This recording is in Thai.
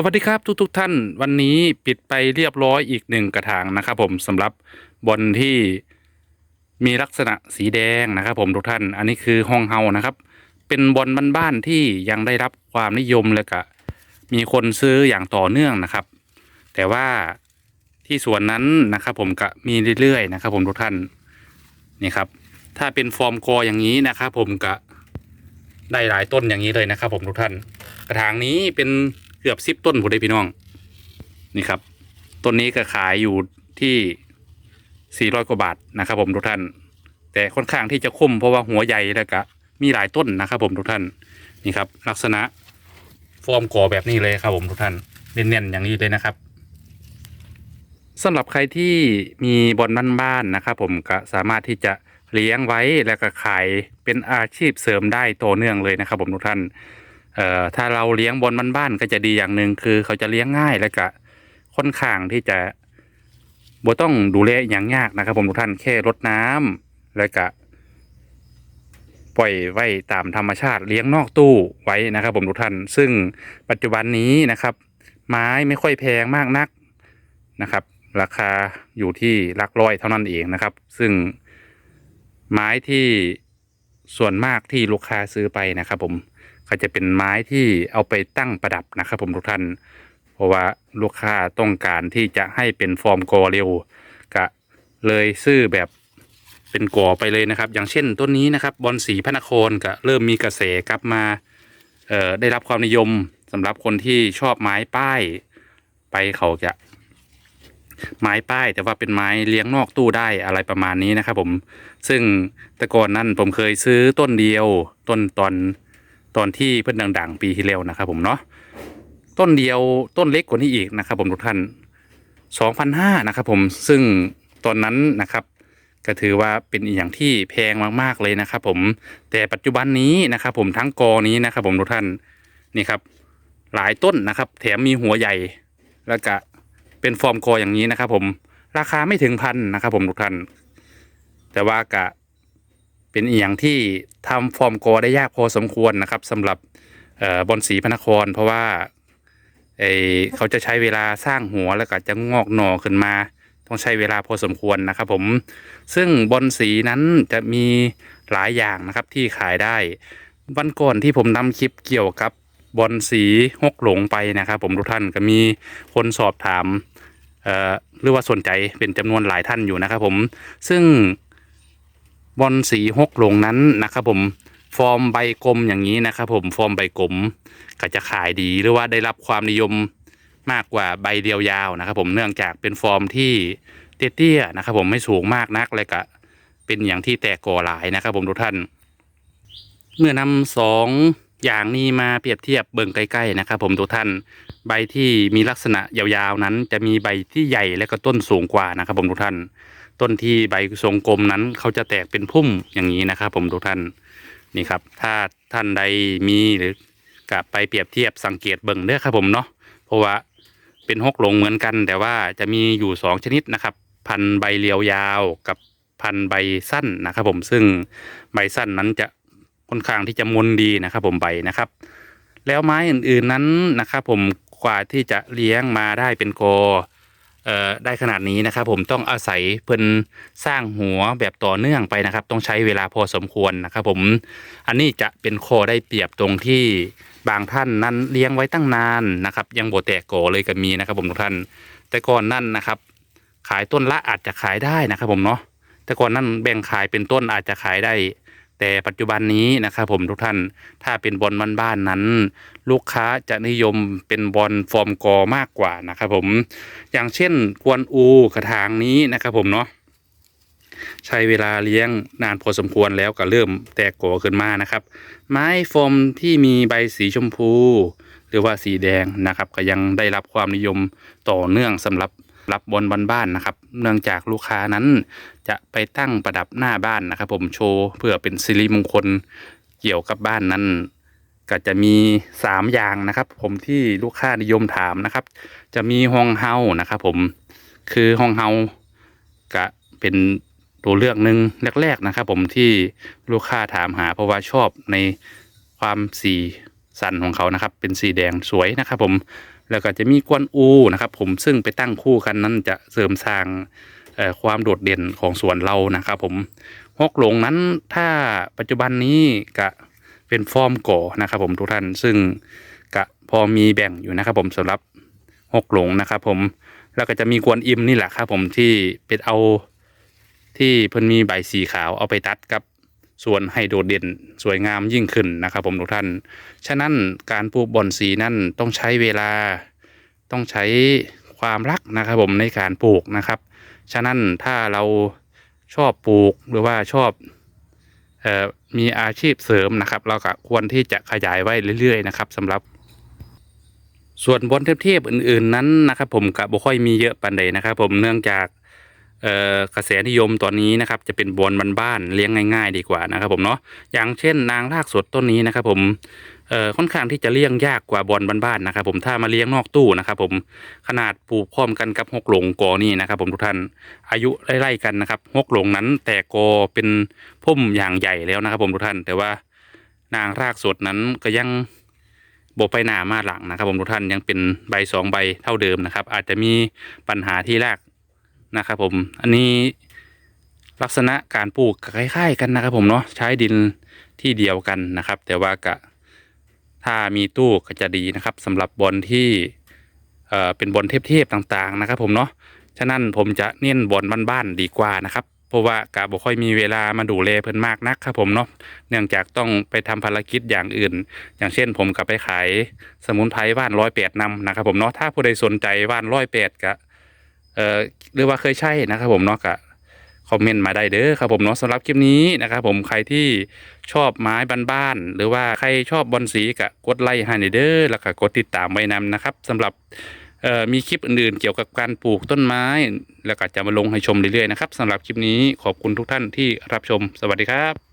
สวัสดีครับทุกทท่านวันนี้ปิดไปเรียบร้อยอีกหนึ่งกระถางนะครับผมสำหรับบอลที่มีลักษณะสีแดงนะครับผมทุกท่าน อันนี้คือห้องเฮานะครับ เป็นบอลบ้านๆที่ยังได้รับความนิยมเลยกะมีคนซื้ออย่างต่อเนื่องนะครับ แต่ว่าที่สวนนั้นนะครับ ผมก็มีเรื่อยๆนะครับ ผมทุกท่านนี่ครับ ถ้าเป็นฟอร์มกออย่างนี้นะครับผมก็ได้หลายต้นอย่างนี้เลยนะครับ ผมทุกท่าน กระถางนี้เป็น เกือบสิบต้นผมได้พี่น้อง นี่ครับ ต้นนี้ก็ขายอยู่ที่สี่ร้อยกว่าบาทนะครับ ผมทุกท่าน แต่ค่อนข้างที่จะคุ้มเพราะว่าหัวใหญ่แล้วก็มีหลายต้นนะครับผมทุกท่าน นี่ครับ ลักษณะฟอร์มก่อแบบนี้เลยครับผมทุกท่านเน้นๆอย่างนี้เลยนะครับสำหรับใครที่มีบอลบ้านๆนะครับผมก็สามารถที่จะเลี้ยงไว้แล้วก็ขายเป็นอาชีพเสริมได้ต่อเนื่องเลยนะครับผมทุกท่าน เอ่อถ้าเราเลี้ยงบนบ้านๆก็จะดีอย่างหนึ่งคือเขาจะเลี้ยงง่ายแล้วก็ค่อนข้างที่จะบ่ต้องดูแลอย่างยากนะครับ ผมทุกท่านแค่รดน้ำแล้วก็ปล่อยไว้ตามธรรมชาติเลี้ยงนอกตู้ไว้นะครับ ผมทุกท่าน ซึ่งปัจจุบันนี้นะครับ ไม้ไม่ค่อยแพงมากนักนะครับ ราคาอยู่ที่หลักร้อยเท่านั้นเองนะครับ ซึ่งไม้ที่ส่วนมากที่ลูกค้าซื้อไปนะครับ ผม ก็จะเป็นไม้ที่เอาไปตั้งประดับนะครับผมทุกท่าน เพราะว่าลูกค้าต้องการที่จะให้เป็นฟอร์มกอเร็วก็เลยซื้อแบบเป็นกอไปเลยนะครับ อย่างเช่นต้นนี้นะครับบอลสีพระนครก็เริ่มมีกระแสกลับมาเอ่อได้รับความนิยมสำหรับคนที่ชอบไม้ป้ายไปเขาจะ ไม้ป้ายแต่ว่าเป็นไม้เลี้ยงนอกตู้ได้อะไรประมาณนี้นะครับผมซึ่งแต่ก่อนนั้นผมเคยซื้อต้นเดียวต้นตอน ตอนที่เพิ่นดัง ๆ ปีที่แล้วนะครับผมเนาะต้นเดียวต้นเล็กกว่านี้อีกนะครับ ผมทุกท่าน2,500นะครับผมซึ่งตอนนั้นนะครับ ก็ถือว่าเป็นอีกอย่างที่แพงมากๆเลยนะครับ ผมแต่ปัจจุบันนี้นะครับ ผมทั้งกอนี้นะครับ ผมทุกท่านนี่ครับ หลายต้นนะครับ แถมมีหัวใหญ่แล้วก็เป็นฟอร์มกออย่างนี้นะครับ ผมราคาไม่ถึงพันนะครับ ผมทุกท่าน แต่ว่ากะ เป็นอีกอย่างที่ทำฟอร์มกอได้ยากพอสมควรนะครับสำหรับบอลสีพนคร เพราะว่าไอเขาจะใช้เวลาสร้างหัวแล้วก็จะงอกหน่อขึ้นมา ต้องใช้เวลาพอสมควรนะครับผมซึ่งบอลสีนั้นจะมีหลายอย่างนะครับที่ขายได้ วันก่อนที่ผมนำคลิปเกี่ยวกับบอลสีหกหลงไปนะครับผมทุกท่านก็มีคนสอบถามหรือว่าสนใจเป็นจำนวนหลายท่านอยู่นะครับผมซึ่ง บอลสีหกลงนั้นนะครับผมฟอร์มใบกลมอย่างนี้นะครับผมฟอร์มใบกลมก็จะขายดีหรือว่าได้รับความนิยมมากกว่าใบเดียวยาวนะครับ ผมเนื่องจากเป็นฟอร์มที่เตี้ยๆนะครับ ผมไม่สูงมากนักเลยก็เป็นอย่างที่แตกก่อหลายนะครับ ผมทุกท่าน เมื่อนำสองอย่างนี้มาเปรียบเทียบเบิ่งใกล้ๆนะครับ ผมทุกท่านใบที่มีลักษณะยาวๆนั้น จะมีใบที่ใหญ่และก็ต้นสูงกว่านะครับ ผมทุกท่าน ต้นที่ใบทรงกลมนั้น เขาจะแตกเป็นพุ่มอย่างนี้นะครับ ผมทุกท่านนี่ครับ ถ้าท่านใดมีหรือกับไปเปรียบเทียบสังเกตเบิ่งเด้อครับผมเนาะเพราะว่าเป็นหกหลงเหมือนกัน แต่ว่าจะมีอยู่สองชนิดนะครับ พันใบเรียวยาวกับพันใบสั้นนะครับ ผมซึ่งใบสั้นนั้นจะค่อนข้างที่จะมนดีนะครับ ผมใบนะครับ แล้วไม้อื่นๆนั้นนะครับ ผมกว่าที่จะเลี้ยงมาได้เป็นโกอ ได้ขนาดนี้นะครับ ผมต้องอาศัยเพิ่นสร้างหัวแบบต่อเนื่องไปนะครับ ต้องใช้เวลาพอสมควรนะครับ ผมอันนี้จะเป็นข้อได้เปรียบตรงที่บางท่านนั้นเลี้ยงไว้ตั้งนานนะครับ ยังโบแตกโกอเลยก็มีนะครับ ผมทุกท่าน แต่ก่อนนั่นนะครับ ขายต้นละอาจจะขายได้นะครับ ผมเนาะแต่ก่อนนั่นแบ่งขายเป็นต้นอาจจะขายได้ แต่ปัจจุบันนี้นะครับผมทุกท่านถ้าเป็นบอลบ้านๆนั้น ลูกค้าจะนิยมเป็นบอลฟอร์มกอมากกว่านะครับผมอย่างเช่นกวนอูกระถางนี้นะครับผมเนาะใช้เวลาเลี้ยงนานพอสมควรแล้วก็เริ่มแตกโกอขึ้นมานะครับ ไม้โฟมที่มีใบสีชมพู หรือว่าสีแดงนะครับ ก็ยังได้รับความนิยมต่อเนื่องสำหรับ รับบอลบ้านนะครับ เนื่องจากลูกค้านั้นจะไปตั้งประดับหน้าบ้านนะครับ ผมโชว์เพื่อเป็นสิริมงคลเกี่ยวกับบ้านนั้น ก็จะมีสามอย่างนะครับ ผมที่ลูกค้านิยมถามนะครับ จะมีห้องเฮานะครับผมคือห้องเฮาก็เป็นตัวเลือกหนึ่งแรก ๆนะครับ ผมที่ลูกค้าถามหาเพราะว่าชอบในความสีสันของเขานะครับ เป็นสีแดงสวยนะครับ ผม แล้วก็จะมีกวนอูนะครับ ผมซึ่งไปตั้งคู่กันนั้นจะเสริมสร้างความโดดเด่นของสวนเรานะครับ ผมฮกหลงนั้นถ้าปัจจุบันนี้กะเป็นฟอร์มก่อนะครับผมทุกท่านซึ่งกะพอมีแบ่งอยู่นะครับ ผมสำหรับฮกหลงนะครับ ผมแล้วก็จะมีกวนอิมนี่แหละครับผมที่เป็นเอาที่เพิ่นมีใบสีขาวเอาไปตัดกับ ส่วนให้โดดเด่นสวยงามยิ่งขึ้นนะครับ ผมทุกท่าน ฉะนั้นการปลูกบอนสีนั่นต้องใช้เวลาต้องใช้ความรักนะครับผมในการปลูกนะครับ ฉะนั้นถ้าเราชอบปลูกหรือว่าชอบออมีอาชีพเสริมนะครับ เราก็ควรที่จะขยายไว้เรื่อยๆนะครับสำหรับ ส่วนบอลเทพๆอื่น ๆนั้นนะครับ ผมก็บ่ค่อยมีเยอะปันใดนะครับ ผมเนื่องจาก กระแสนิยมตอนนี้นะครับจะเป็นบอลบ้านๆเลี้ยงง่าย ๆ ดีกว่านะครับผมเนาะอย่างเช่นนางรากสดต้นนี้นะครับผมค่อนข้างที่จะเลี้ยงยากกว่าบอลบ้านๆนะครับ ผมถ้ามาเลี้ยงนอกตู้นะครับ ผมขนาดปลูกพร้อมกันกับฮกหลงกอนี่นะครับ ผมทุกท่านอายุไล่ๆกันนะครับฮกหลงนั้นแต่กอเป็นพุ่มอย่างใหญ่แล้วนะครับ ผมทุกท่าน แต่ว่านางรากสดนั้นก็ยังบไปหนามาหลังนะครับ ผมทุกท่านยังเป็นใบสองใบเท่าเดิมนะครับ อาจจะมีปัญหาที่แรก นะครับผมอันนี้ลักษณะการปลูกคล้ายๆกันนะครับผมเนาะใช้ดินที่เดียวกันนะครับ แต่ว่ากะถ้ามีตู้ก็จะดีนะครับสำหรับบอลที่เอ่อเป็นบอลเทพๆต่างๆนะครับ ผมเนาะฉะนั้นผมจะเน้นบอลบ้านๆดีกว่านะครับเพราะว่ากะบ่ค่อยมีเวลามาดูแลเพิ่นมากนักครับผมเนาะเนื่องจากต้องไปทำภารกิจอย่างอื่น อย่างเช่น ผมกับไปขายสมุนไพรว่านร้อยแปดนำนะครับผมเนาะถ้าผู้ใดสนใจว่านร้อยแปดกะ เอ่อหรือว่าเคยใช่นะครับผมเนาะกะคอมเมนต์มาได้เด้อครับผมเนาะสำหรับคลิปนี้นะครับผมใครที่ชอบไม้บ้านๆหรือว่าใครชอบบอลสีกะกดไลค์ให้เด้อแล้วก็กดติดตามไว้นำนะครับสำหรับมีคลิปอื่นๆเกี่ยวกับการปลูกต้นไม้ แล้วก็จะมาลงให้ชมเรื่อยๆนะครับสำหรับคลิปนี้ขอบคุณทุกท่านที่รับชมสวัสดีครับ